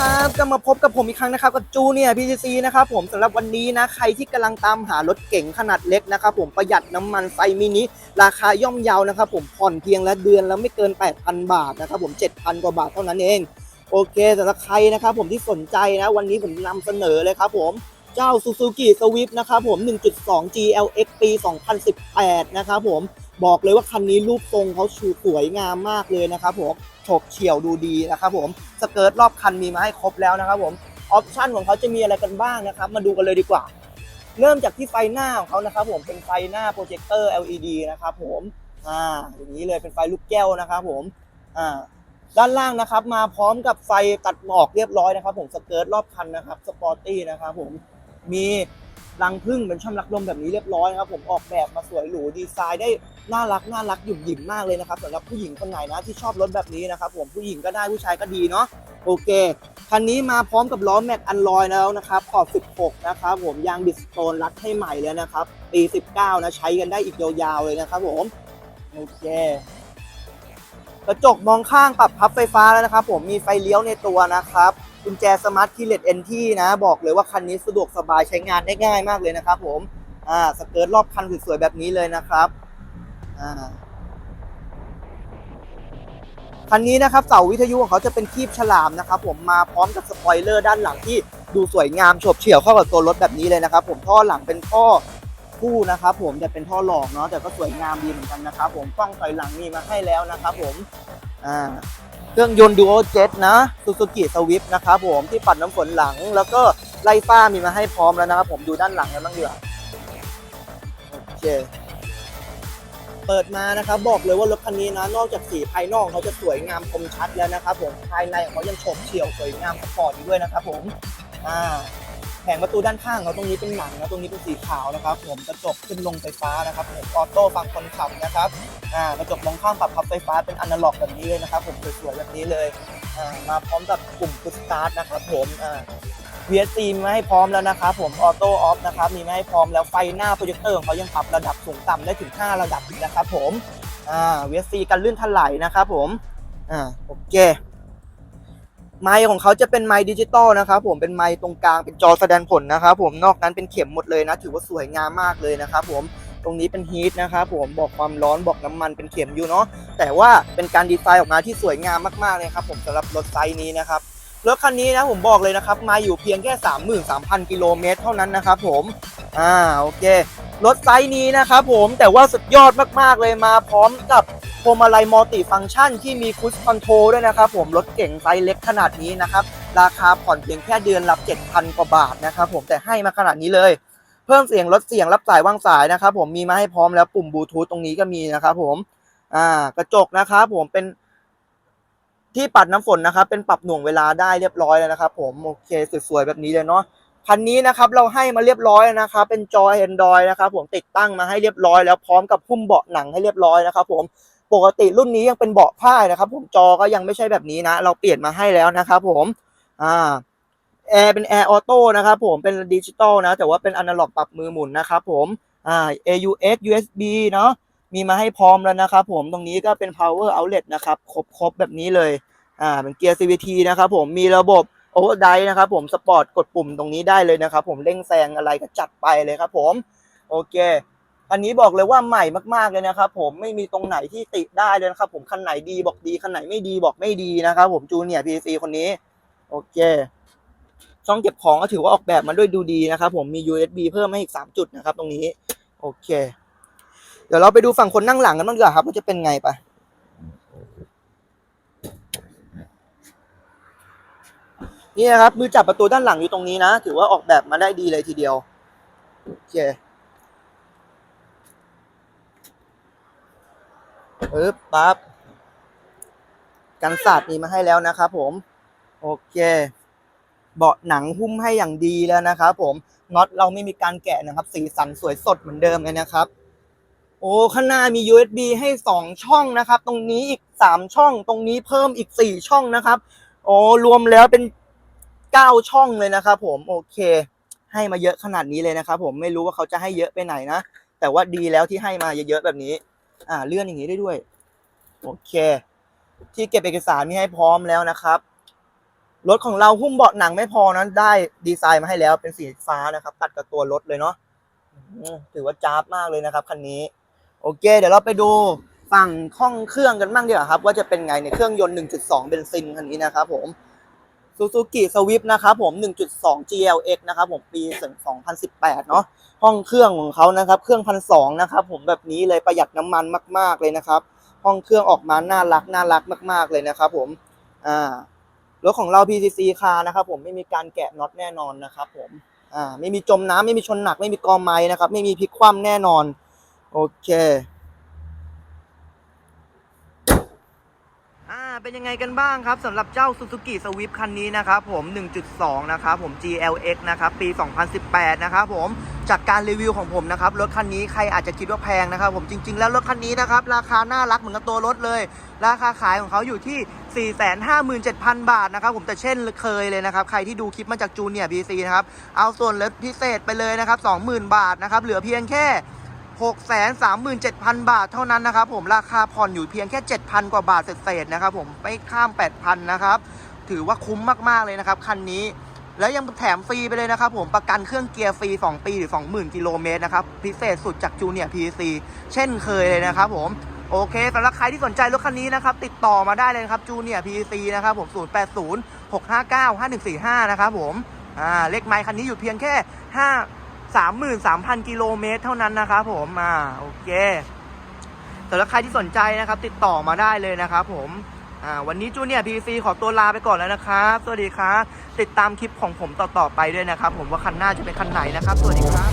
ครับก็มาพบกับผมอีกครั้งนะครับกับจูเนี่ยพีซีนะครับผมสำหรับวันนี้นะใครที่กำลังตามหารถเก๋งขนาดเล็กนะครับผมประหยัดน้ำมันไซมินิราคาย่อมเยานะครับผมผ่อนเพียงละเดือนแล้วไม่เกิน 8,000 บาทนะครับผม 7,000 กว่าบาทเท่านั้นเองโอเคสำหรับใครนะครับผมที่สนใจนะวันนี้ผมนำเสนอเลยครับผมเจ้า Suzuki Swift นะครับผม 1.2 GLX ปี 2018 นะครับผม บอกเลยว่าคันนี้รูปทรงเขาชูสวยงามมากเลยนะครับผมโฉบเฉี่ยวดูดีนะครับผมสเกิร์ตรอบคันมีมาให้ครบแล้วนะครับผมออปชั่นของเขาจะมีอะไรกันบ้างนะครับ มาดูกันเลยดีกว่า เริ่มจากที่ไฟหน้าของเขานะครับผมเป็นไฟหน้าโปรเจคเตอร์ LED นะครับผมอ่าอย่างนี้เลยเป็นไฟลูกแก้วนะครับผมอ่าด้านล่างนะครับ มาพร้อมกับไฟตัดหมอกเรียบร้อยนะครับ ผมสเกิร์ตรอบคันนะครับสปอร์ตี้นะครับผมมี รังพึ่งเป็นช่องรักลมแบบนี้เรียบร้อยนะครับผมออกแบบมาสวยหรูดีไซน์ได้น่ารักน่ารักหยุ่มหยิมมากเลยนะครับสำหรับผู้หญิงคนไหนนะที่ชอบรถแบบนี้นะครับผมผู้หญิงก็ได้ผู้ชายก็ดีเนาะโอเคคันนี้มาพร้อมกับล้อแม็กอันลอยแล้วนะครับขอบ 16 นะครับผมยางบิสโตนรัดให้ใหม่เลยนะครับปี 19 นะใช้กันได้อีกยาวๆเลยนะครับผมโอเค กระจกมองข้างปรับพับไฟฟ้าแล้วนะครับ ผมมีไฟเลี้ยวในตัวนะครับกุญแจสมาร์ทคีเลสเอนที่นะ บอกเลยว่าคันนี้สะดวกสบายใช้งานได้ง่ายมากเลยนะครับ ผมอ่าสเกิร์ตรอบคันสวยๆแบบนี้เลยนะครับอ่าคันนี้นะครับเสาวิทยุของเขาจะเป็นคีบฉลามนะครับ ผมมาพร้อมกับสปอยเลอร์ด้านหลังที่ดูสวยงามโฉบเฉี่ยวเข้ากับตัวรถแบบนี้เลยนะครับ ผมท่อหลังเป็นท่อ คู่นะครับผมแต่เป็นท่อหลอกเนาะแต่ก็สวยงามดีเหมือนกันนะครับผมกล้องถอยหลังมีมาให้แล้วนะครับผมอ่าเครื่องยนต์ดูโอเจ็ตนะ Suzuki Swift นะครับผมที่ปัดน้ำฝนหลัง แล้วก็ไล่ฟ้ามีมาให้พร้อมแล้วนะครับผมดูด้านหลังกันบ้างดีกว่าโอเคเปิดมานะครับบอกเลยว่ารถคันนี้นะนอกจากสีภายนอกเขาจะสวยงามคมชัดแล้วนะครับผมภายในของเขายังโฉบเฉี่ยวสวยงามสปอร์ตอยู่ด้วยนะครับผมอ่า แผงประตูด้านข้างเขาตรงนี้เป็นหนังนะตรงนี้เป็นสีขาวนะครับ ผมกระจกขึ้นลงไฟฟ้านะครับผมออโต้ฟังคนขับนะครับอ่ากระจกมองข้างปรับพับไฟฟ้าเป็นอนาล็อกแบบนี้เลยนะครับ ผมสวยๆแบบนี้เลยอ่ามาพร้อมกับปุ่มพุสตาร์ทนะครับ ผมอ่า VSC มีมาให้พร้อมแล้วนะครับผมออโต้ออฟนะครับมีมาให้พร้อมแล้วไฟหน้าโปรเจคเตอร์ของเขายังปรับระดับสูงต่ำได้ถึง 5 ระดับนะครับ ผมอ่า VSC กันลื่นถลายนะครับ ผมอ่าโอเค ไมค์ของเขาจะเป็นไมค์ดิจิตอลนะครับผมเป็นไมค์ตรงกลางเป็นจอแสดงผลนะครับผมนอกนั้นเป็นเข็มหมดเลยนะ ถือว่าสวยงามมากเลยนะครับผมตรงนี้เป็นฮีทนะครับผมบอกความร้อนบอกน้ำมันเป็นเข็มอยู่เนาะแต่ว่าเป็นการดีไซน์ออกมาที่สวยงามมากๆเลยครับผมสำหรับรถไซส์นี้นะครับรถคันนี้นะผมบอกเลยนะครับมาอยู่เพียงแค่ 33,000 กิโลเมตรเท่านั้นนะครับผมอ่าโอเค รถไซส์นี้นะครับผมแต่ว่าสุดยอดมากๆเลยมาพร้อมกับพวงมาลัยมัลติฟังก์ชันที่มีคุชคอนโทรด้วยนะครับผมรถเก่งไซส์เล็กขนาดนี้นะครับ ราคาผ่อนเพียงแค่เดือนละ7,000 กว่าบาทนะครับผมแต่ให้มาขนาดนี้เลย เพิ่มเสียงลดเสียงรับสายวางสายนะครับผมมีมาให้พร้อมแล้วปุ่มบลูทูธตรงนี้ก็มีนะครับผมอ่ากระจกนะครับผมเป็นที่ปัดน้ำฝนนะครับ เป็นปรับหน่วงเวลาได้เรียบร้อยแล้วนะครับ ผมโอเคสวยๆแบบนี้เลยเนาะ คันนี้นะครับเราให้มาเรียบร้อยนะครับ เป็นจอ Android นะครับผมติดตั้งมาให้เรียบร้อยแล้วพร้อมกับหุ้มเบาะหนังให้เรียบร้อยนะครับ ผมปกติรุ่นนี้ยังเป็นเบาะผ้านะครับ ผมจอก็ยังไม่ใช่แบบนี้นะ เราเปลี่ยนมาให้แล้วนะครับผมอ่าแอร์เป็นแอร์ออโต้นะครับผมเป็นดิจิตอลนะ แต่ว่าเป็นอนาล็อกปรับมือหมุนนะครับผมอ่า AUX USB เนาะมีมาให้พร้อมแล้วนะครับผมตรงนี้ก็เป็น power outlet นะครับ ครบครบแบบนี้เลยอ่าเป็นเกียร์ CVT นะครับผมมีระบบ overdrive นะครับผมสปอร์ตกดปุ่มตรงนี้ได้เลยนะครับผมเร่งแซงอะไรก็จัดไปเลยครับผมโอเคอันนี้บอกเลยว่าใหม่มากๆเลยนะครับผมไม่มีตรงไหนที่ติได้เลยนะครับผมคันไหนดีบอกดีคันไหนไม่ดีบอกไม่ดีนะครับผมจูเนียร์ PC คนนี้โอเคช่องเก็บของก็ถือว่าออกแบบมาด้วยดูดีนะครับผมมี USB เพิ่มให้อีก 3 จุดนะครับตรงนี้ โอเค เดี๋ยวเราไปดูฝั่งคนนั่งหลังกันบ้างดีกว่าครับว่าจะเป็นไงป นี่นะครับมือจับประตูด้านหลังอยู่ตรงนี้นะ ถือว่าออกแบบมาได้ดีเลยทีเดียวโอเคปึ๊บปั๊บกันศาสตร์มีมาให้แล้วนะครับผม โอเค เบาะหนังหุ้มให้อย่างดีแล้วนะครับผมน็อตเราไม่มีการแกะนะครับ สีสันสวยสดเหมือนเดิมเลยนะครับ โอ้ข้างหน้ามี USB ให้ 2 ช่องนะครับ ตรงนี้อีก 3 ช่อง ตรงนี้เพิ่มอีก 4 ช่องนะครับ โอ้รวมแล้วเป็น 9 ช่องเลยนะครับผมโอเค ให้มาเยอะขนาดนี้เลยนะครับผมไม่รู้ว่าเขาจะให้เยอะไปไหนนะ แต่ว่าดีแล้วที่ให้มาเยอะๆแบบนี้ อ่าเลื่อนอย่างนี้ได้ด้วย โอเค ที่เก็บเอกสารมีให้พร้อมแล้วนะครับรถของเราหุ้มเบาะหนังไม่พอนะได้ดีไซน์มาให้แล้วเป็นสีฟ้านะครับ ตัดกับตัวรถเลยเนาะถือว่าจ้าบมากเลยนะครับคันนี้ โอเค เดี๋ยวเราไปดูฝั่งห้องเครื่องกันบ้างดีกว่าครับ ว่าจะเป็นไงในเครื่องยนต์ 1.2 เบนซินคันนี้นะครับผม Suzuki Swift นะครับผม 1.2 GLX นะครับผมปี 2018 เนาะห้องเครื่องของเขานะครับ เครื่องพันสองนะครับผมแบบนี้เลยประหยัดน้ำมันมาก ๆ เลยนะครับ ห้องเครื่องออกมาน่ารักน่ารักมาก ๆ เลยนะครับผมอ่ารถของเรา PCC คานะครับผมไม่มีการแกะน็อตแน่นอนนะครับผมอ่าไม่มีจมน้ำไม่มีชนหนักไม่มีกอไม้นะครับ ไม่มีพลิกคว่ำแน่นอน โอเค อ่า เป็นยังไงกันบ้างครับสำหรับเจ้า Suzuki Swift คันนี้นะครับผม 1.2 นะครับผม GLX นะครับปี 2018 นะครับผมจากการรีวิวของผมนะครับรถคันนี้ใครอาจจะคิดว่าแพงนะครับผมจริง ๆ แล้วรถคันนี้นะครับราคาน่ารักเหมือนกับตัวรถเลย ราคาขายของเขาอยู่ที่ 457,000 บาทนะครับผมแต่เช่นเคยเลยนะครับใครที่ดูคลิปมาจากจูเนียร์ BC นะครับเอาส่วนลดพิเศษไปเลยนะครับ 20,000 บาทนะครับเหลือเพียงแค่ 637,000 บาทเท่านั้นนะครับผมราคาผ่อนอยู่เพียงแค่ 7,000 กว่าบาทเศษๆนะครับผมไม่ข้าม 8,000 นะครับ ถือว่าคุ้มมากๆเลยนะครับคันนี้แล้วยังแถมฟรีไปเลยนะครับผมประกันเครื่องเกียร์ฟรี 2 ปีหรือ 20,000 กิโลเมตรนะครับ พิเศษสุดจากจูเนียร์ PC เช่นเคยเลยนะครับผมโอเคสำหรับใครที่สนใจรถคันนี้นะครับ ติดต่อมาได้เลยครับจูเนียร์ PC นะครับผม 080 659 5145 นะครับผมอ่าเลขไมค์คันนี้อยู่เพียงแค่ 5 33,000 กิโลเมตรเท่านั้นนะครับผมอ่าโอเคสำหรับใครที่สนใจนะครับ ติดต่อมาได้เลยนะครับผมอ่าวันนี้จูเนียร์พีซีขอตัวลาไปก่อนแล้วนะครับ สวัสดีครับติดตามคลิปของผมต่อๆไปด้วยนะครับ ผมว่าคันหน้าจะเป็นคันไหนนะครับ สวัสดีครับ